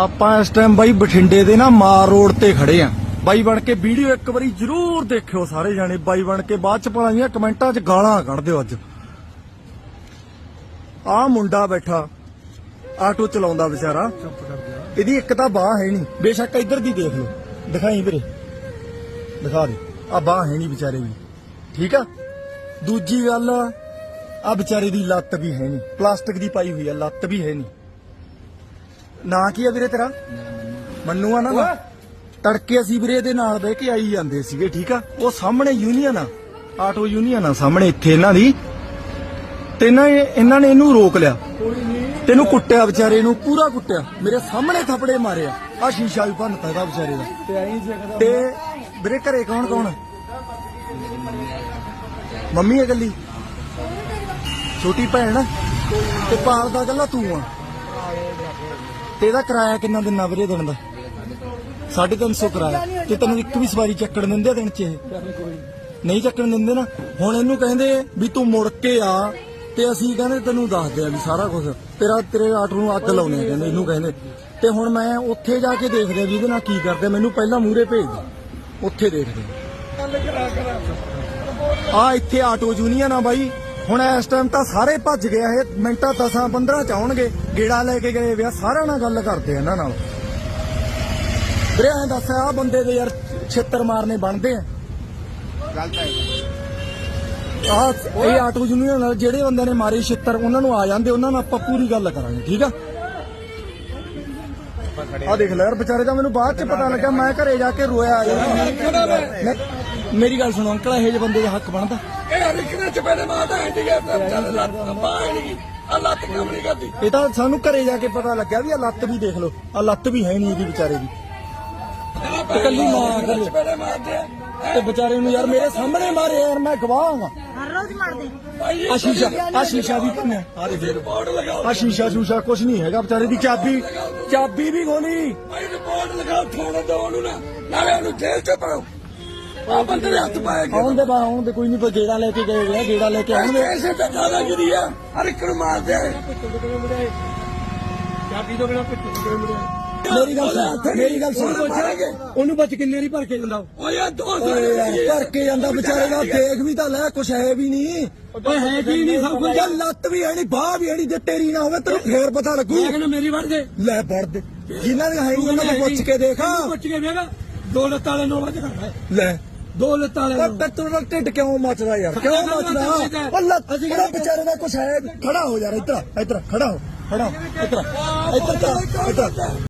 ਆਪਾਂ ਇਸ ਟਾਈਮ ਬਾਈ ਬਠਿੰਡੇ ਦੇ ਨਾ ਮਾਰ ਰੋਡ ਤੇ ਖੜੇ ਆ। ਬਾਈ ਬਣ ਕੇ ਵੀਡੀਓ ਇੱਕ ਵਾਰੀ ਜਰੂਰ ਦੇਖਿਓ ਸਾਰੇ ਜਾਣੇ। ਬਾਈ ਬਣ ਕੇ ਬਾਅਦ ਚ ਪਾਣੀਆਂ ਕਮੈਂਟਾਂ 'ਚ ਗਾਲਾਂ ਕੱਢ ਦਿਓ ਅੱਜ। ਆ ਮੁੰਡਾ ਬੈਠਾ, ਆਟੋ ਚਲਾਉਂਦਾ ਵਿਚਾਰਾ। ਇਹਦੀ ਇੱਕ ਤਾਂ ਬਾਹ ਹੈ ਨਹੀਂ। ਬੇਸ਼ੱਕ ਇੱਧਰ ਦੀ ਦੇਖ ਲਓ। ਦਿਖਾਈ ਵੀਰੇ। ਦਿਖਾ ਦੇ। ਆ ਬਾਹ ਹੈ ਨਹੀਂ ਵਿਚਾਰੇ ਦੀ। ਠੀਕ ਆ? ਦੂਜੀ ਗੱਲ, ਆ ਵਿਚਾਰੇ ਦੀ ਲੱਤ ਵੀ ਹੈ ਨਹੀਂ। ਪਲਾਸਟਿਕ ਦੀ ਪਾਈ ਹੋਈ ਆ, ਲੱਤ ਵੀ ਹੈ ਨਹੀਂ। ਨਾਂ ਕੀ ਆ ਵੀਰੇ ਤੇਰਾ? ਮੰਨੂ ਆ ਨਾ? ਤੜਕੇ ਅਸੀਂ ਵੀਰੇ ਇਹਦੇ ਨਾਲ ਬਹਿ ਕੇ ਆਈ ਜਾਂਦੇ ਸੀਗੇ ਠੀਕ ਆ? ਉਹ ਸਾਹਮਣੇ ਯੂਨੀਅਨ ਆ। ਆਟੋ ਯੂਨੀਅਨ ਆ ਸਾਹਮਣੇ ਇੱਥੇ ਇਹਨਾਂ ਦੀ। ਤੇ ਇਹਨਾਂ ਨੇ ਇਹਨਾਂ ਨੇ ਇਹਨੂੰ ਰੋਕ ਲਿਆ। ਤੈਨੂੰ ਕੁੱਟਿਆ ਵਿਚਾਰੇ ਨੂੰ ਪੂਰਾ ਕੁੱਟਿਆ। ਮੇਰੇ ਸਾਹਮਣੇ ਥੱਪੜੇ ਮਾਰਿਆ ਆ। ਸ਼ੀਸ਼ਾ ਵੀ ਭੰਨਤਾ ਇਹਦਾ ਵਿਚਾਰੇ ਦਾ। ਤੇ ਵੀਰੇ ਘਰੇ ਕੌਣ ਕੌਣ? ਆ? ਮੰਮੀ ਹੈ ਇਕੱਲੀ? ਛੋਟੀ ਭੈਣ? ਆ? ਤੇ ਪਾਲਦਾ ਗੱਲਾਂ ਤੂੰ ਆ। ਤੇ ਇਹਦਾ ਕਿਰਾਇਆ ਕਿੰਨਾ ਦਿਨਾ ਵੀਰੇ ਦਿਨ ਦਾ? 350 ਕਿਰਾਇਆ। ਤੇ ਤੈਨੂੰ ਇੱਕ ਵੀ ਸਵਾਰੀ ਚੱਕਣ ਦਿੰਦੇ ਆ ਦਿਨ ਚ ਇਹ? ਨਹੀਂ ਚੱਕਣ ਦਿੰਦੇ ਨਾ। ਹੁਣ ਇਹਨੂੰ ਕਹਿੰਦੇ ਵੀ ਤੂੰ ਮੁੜ ਕੇ ਆ ਤੇ ਅਸੀਂ ਕਹਿੰਦੇ ਤੈਨੂੰ ਦੱਸਦੇ ਆ ਵੀ ਸਾਰਾ ਕੁਝ ਤੇਰਾ ਤੇਰੇ ਆਟੋ ਨੂੰ ਅੱਗ ਲਾਉਣੇ ਆ ਕਹਿੰਦੇ ਇਹਨੂੰ ਕਹਿੰਦੇ। ਤੇ ਹੁਣ ਮੈਂ ਉੱਥੇ ਜਾ ਕੇ ਦੇਖਦੇ ਆ ਵੀ ਇਹਦੇ ਨਾਲ ਕੀ ਕਰਦੇ। ਮੈਨੂੰ ਪਹਿਲਾਂ ਮੂਹਰੇ ਭੇਜ ਦੇ। ਉੱਥੇ ਦੇਖਦੇ ਆ। ਇੱਥੇ ਆਟੋ ਯੂਨੀਅਨ ਆ ਬਾਈ। ਹੁਣ ਇਸ ਟਾਈਮ ਤਾਂ ਸਾਰੇ ਭੱਜ ਗਏ ਇਹ ਮਿੰਟਾਂ 10 15 ਚ ਆਉਣਗੇ ਗੇੜਾ ਲੈ ਕੇ ਗਏ ਵਿਆ ਸਾਰਿਆਂ ਨਾਲ ਗੱਲ ਕਰਦੇ ਇਹਨਾਂ ਨਾਲ। ਵੀਰੇ ਐਂ ਦੱਸ ਆ ਬੰਦੇ ਦੇ ਯਾਰ ਛਿੱਤਰ ਮਾਰਨੇ ਬਣਦੇ ਆ। ਆ ਇਹ ਆਟੋ ਯੂਨੀਅਨ ਨਾਲ ਜਿਹੜੇ ਬੰਦੇ ਨੇ ਮਾਰੇ ਛਿੱਤਰ ਉਹਨਾਂ ਨੂੰ ਆ ਜਾਂਦੇ ਉਹਨਾਂ ਨਾਲ ਆਪਾਂ ਪੂਰੀ ਗੱਲ ਕਰਾਂਗੇ ਠੀਕ ਆ? ਆ ਦੇਖ ਲੈ ਯਾਰ ਵਿਚਾਰੇ ਦਾ ਮੈਨੂੰ ਬਾਅਦ ਚ ਪਤਾ ਲੱਗਾ ਮੈਂ ਘਰੇ ਜਾ ਕੇ ਰੋਇਆ ਯਾਰ। ਮੇਰੀ ਗੱਲ ਸੁਣੋ ਅੰਕਲ ਇਹੋ ਜਿਹੇ ਬੰਦੇ ਦਾ ਹੱਕ ਬਣਦਾ? ਇਹ ਹਰ ਇੱਕ ਨੇ ਚਪੇੜੇ ਮਾਰਦਾ ਹੈਂਡੀ ਗਿਆ ਚੱਲ ਲੱਤ ਬਾਹ ਨਹੀਂ ਆ ਲੱਤ ਕੰਮ ਨਹੀਂ ਕਰਦੀ? ਇਹ ਤਾਂ ਸਾਨੂੰ ਘਰੇ ਜਾ ਕੇ ਪਤਾ ਲੱਗਿਆ ਵੀ ਆ ਲੱਤ ਵੀ ਦੇਖ ਲਓ ਆ ਲੱਤ ਵੀ ਹੈ ਨਹੀਂ ਇਹਦੀ ਵਿਚਾਰੇ ਦੀ। ਇਕੱਲੀ ਮਾਂ ਕਰੇ। ਚਪੇੜੇ ਮਾਰਦੇ ਆ। ਤੇ ਵਿਚਾਰੇ ਨੂੰ ਯਾਰ ਮੇਰੇ ਸਾਹਮਣੇ ਮਾਰੇ ਯਾਰ ਮੈਂ ਗਵਾਹ ਹਾਂ। ਹਰ ਰੋਜ਼ ਮਾਰਦੇ। ਆ ਸ਼ੀਸ਼ਾ ਆ ਸ਼ੀਸ਼ਾ ਵੀ ਭੰਨਿਆ। ਆ ਦੇ ਫੇਰ ਰਿਪੋਰਟ ਲਗਾਓ। ਆ ਸ਼ੀਸ਼ਾ ਸ਼ੂਸ਼ਾ ਕੁਛ ਨਹੀਂ ਹੈਗਾ ਵਿਚਾਰੇ ਦੀ ਚਾਬੀ ਚਾਬੀ ਵੀ ਖੋਲੀ ਭਾਈ ਰਿਪੋਰਟ ਲਗਾਓ ਥਾਣੇ ਦੋ ਉਹਨੂੰ ਨਾ ਨਾਲੇ ਉਹਨੂੰ ਜੇਲ੍ਹ ਚ ਪਾਓ ਆ ਬੰਦੇ ਦੇ ਹੱਥ ਪਾਇਆ ਗਿਆ। ਆਉਣ ਦੇ ਬਾ ਆਉਣ ਦੇ ਕੋਈ ਨਹੀਂ ਪਰ ਗੇੜਾ ਲੈ ਕੇ ਗਏ ਹੋਏ ਆ ਗੇੜਾ ਲੈ ਕੇ ਆਉਣਗੇ। ਐਸੇ ਤਾਂ ਜ਼ਿਆਦਾ ਗਿਰੀ ਆ। ਹਰ ਇੱਕ ਨੂੰ ਮਾਰਦੇ ਆ ਮੇਰੀ ਗੱਲ ਸੁਣ ਮੇਰੀ ਗੱਲ ਸੁਣ। ਉਹਨੂੰ ਬਚ ਕਿੰਨੇ ਦੀ ਭਰ ਕੇ ਜਾਂਦਾ ਓਏ ਯਾਰ ਦੋ ਸੌ ਓਏ ਯਾਰ, ਰੁਪਏ ਭਰ ਕੇ ਜਾਂਦਾ ਵਿਚਾਰੇ ਦਾ। ਦੇਖ ਵੀ ਤਾਂ ਲੈ ਕੁਛ ਹੈ ਵੀ ਨਹੀਂ ਓਏ ਹੈ ਕੀ ਨਹੀਂ ਸਭ ਕੁਝ ਲੱਤ ਵੀ ਹੈ ਨਹੀਂ ਬਾਹ ਵੀ ਹੈ ਨਹੀਂ ਜੇ ਤੇਰੀ ਨਾ ਹੋਵੇ ਤੈਨੂੰ ਫੇਰ ਪਤਾ ਲੱਗੂ। ਮੇਰੀ ਵੜ ਦੇ। ਲੈ ਵੜ ਦੇ। ਜਿਨ੍ਹਾਂ ਦੇ ਹੈ ਨੀ ਉਹਨਾਂ ਨੂੰ ਪੁੱਛ ਕੇ ਦੇਖ। ਪੁੱਛ ਕੇ ਵੇਗਾ ਦੋ ਲੱਤਾਂ ਵਾਲੇ ਨੂੰ ਵੜ ਕਰਦਾ ਹੈ। ਲੈ। ਦੋ ਲੱਤਾਂ ਵਾਲੇ ਨੂੰ। ਤੈਨੂੰ ਦਾ ਢਿੱਡ ਕਿਉਂ ਮੱਚਦਾ ਯਾਰ? ਕਿਉਂ ਮੱਚਦਾ? ਉਹ ਲੱਤ ਜਿਹੜਾ ਵਿਚਾਰੇ ਦਾ ਕੁਛ ਹੈ? ਖੜਾ ਹੋ ਯਾਰ ਇੱਧਰ ਇੱਧਰ ਖੜਾ ਹੋ ਖੜਾ ਇੱਧਰ ਇੱਧਰ ਇੱਧਰ